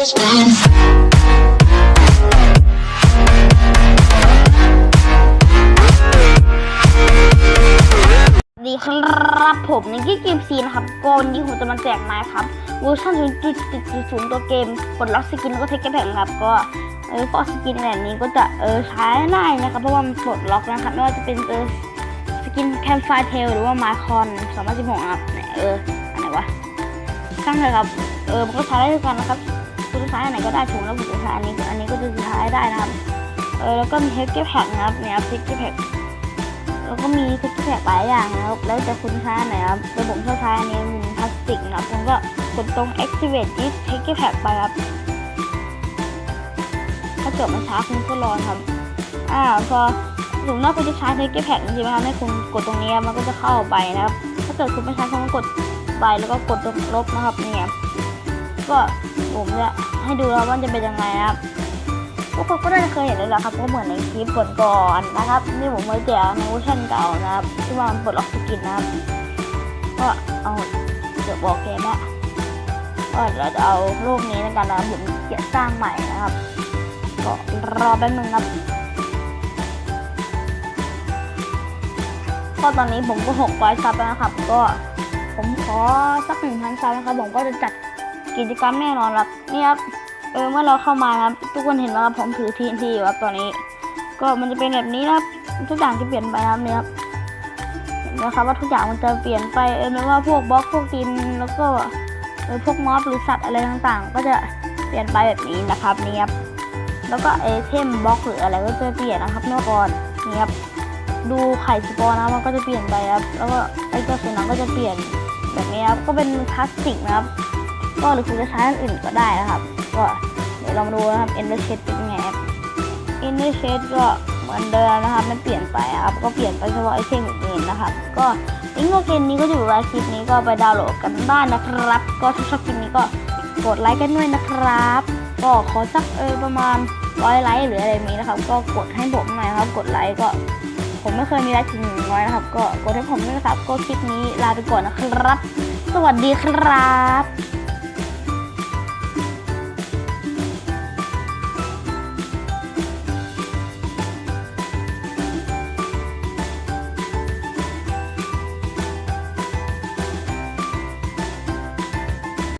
always been. ดีครับผมนิกกี้เกมซีนะครับก็วันนี้ผมจะมาแจกไม้ครับเวอร์ชัน0.0ตัวเกมกดล็อกสกินแล้วก็เทคแพ็คครับก็เออก็สกินแบบนี้ก็จะเออใช้ได้นะครับเพราะว่ามันปลดล็อกนะครับไม่ว่าจะเป็นเออสกินแคมไฟเทลหรือว่ามาคอน2016ครับเนี่ยเอออันไหนวะช่างเลยครับเออมันก็ใช้ได้ด้วยกันนะครับ คุณจะใช้อันไหนก็ได้ผมแล้วผมจะใช้อันนี้อันนี้ก็จะใช้ได้นะครับ เออแล้วก็มีเทคแพ็คนะครับเนี่ยครับเทคแพ็คแล้วก็มีสกิลแพ็กหลายอย่างนะครับแล้วแต่คุณใช้อันไหนครับแต่ผมชอบใช้อันนี้มันพลาสติกนะครับผมก็กดตรง activate this t a k e pack ไปครับถ้าเกิดมันช้าคุณก็รอครับอ่าพอสมมติว่าคุณจะใช้ t a k e pack จริงๆนะครับให้คุณกดตรงนี้มันก็จะเข้าไปนะครับ ถ้าเกิดคุณไม่ใช้คุณก็กดไปแล้วก็กดตรงลบนะครับเนี่ยก็ ผมจะให้ดูแล้วว่าจะเป็นยังไงครับทุกคนก็น่าจะเคยเห็นเลยแหละครับก็เหมือนในคลิปก่อนๆนะครับ นี่ผมเคยแจกในเวอร์ชันเก่านะครับที่ว่ามันปลดล็อกสกินนะครับก็เอาเดี๋ยวบอกเกมละก็เราจะเอารูปนี้ในการนะผมเกียสร้างใหม่นะครับ ก็รอแป๊บนึงครับก็ตอนนี้ผมก็หกร้ซับแล้วนะครับ ก็ผมขอสักหนึ่งพันซับนะครับผมก็จะจัด กิจกรรมแน่นอนครับนี่ครับเออเมื่อเราเข้ามาครับ ทุกคนเห็นว่าผมถือทีนทีอยู่ครับตอนนี้ ก็มันจะเป็นแบบนี้นะครับ ทุกอย่างจะเปลี่ยนไปครับเนี่ยครับเห็นไหมครับว่าทุกอย่างมันจะเปลี่ยนไปเออไม่ว่าพวกบล็อกพวกดินแล้วก็เออพวกมอสหรือสัตว์อะไรต่างๆ ก็จะเปลี่ยนไปแบบนี้นะครับเนี่ยครับแล้วก็ไอเทมบล็อกหรืออะไรก็จะเปลี่ยนนะครับเมื่อก่อนเนี่ยครับดูไข่สปอร์นะมันก็จะเปลี่ยนไปครับ แล้วก็ไอเจ้าสุนัขก็จะเปลี่ยนแบบนี้ครับก็เป็นพลาสติกนะครับ ก็หรือคุณจะใช้อันอื่นก็ได้นะครับ ก็เดี๋ยวลองดูนะครับ Ender Shade เป็นไงครับ Ender Shade ก็เหมือนเดิมนะครับไม่เปลี่ยนไปครับ ก็เปลี่ยนไปเฉพาะไอเทมอื่นนะครับ ก็ลิงก์โอเกมนี้ก็อยู่ในคลิปนี้ก็ไปดาวน์โหลดกันได้นะครับ ก็ถ้าชอบคลิปนี้ก็กดไลค์กันด้วยนะครับ ก็ขอสักเออประมาณร้อยไลค์หรืออะไรนี้นะครับ ก็กดให้ผมหน่อยครับ กดไลค์ก็ ผมไม่เคยมีไลค์ถึงหนึ่งร้อยนะครับ ก็กดให้ผมด้วยนะครับ ก็คลิปนี้ลาไปก่อนนะครับ สวัสดีครับ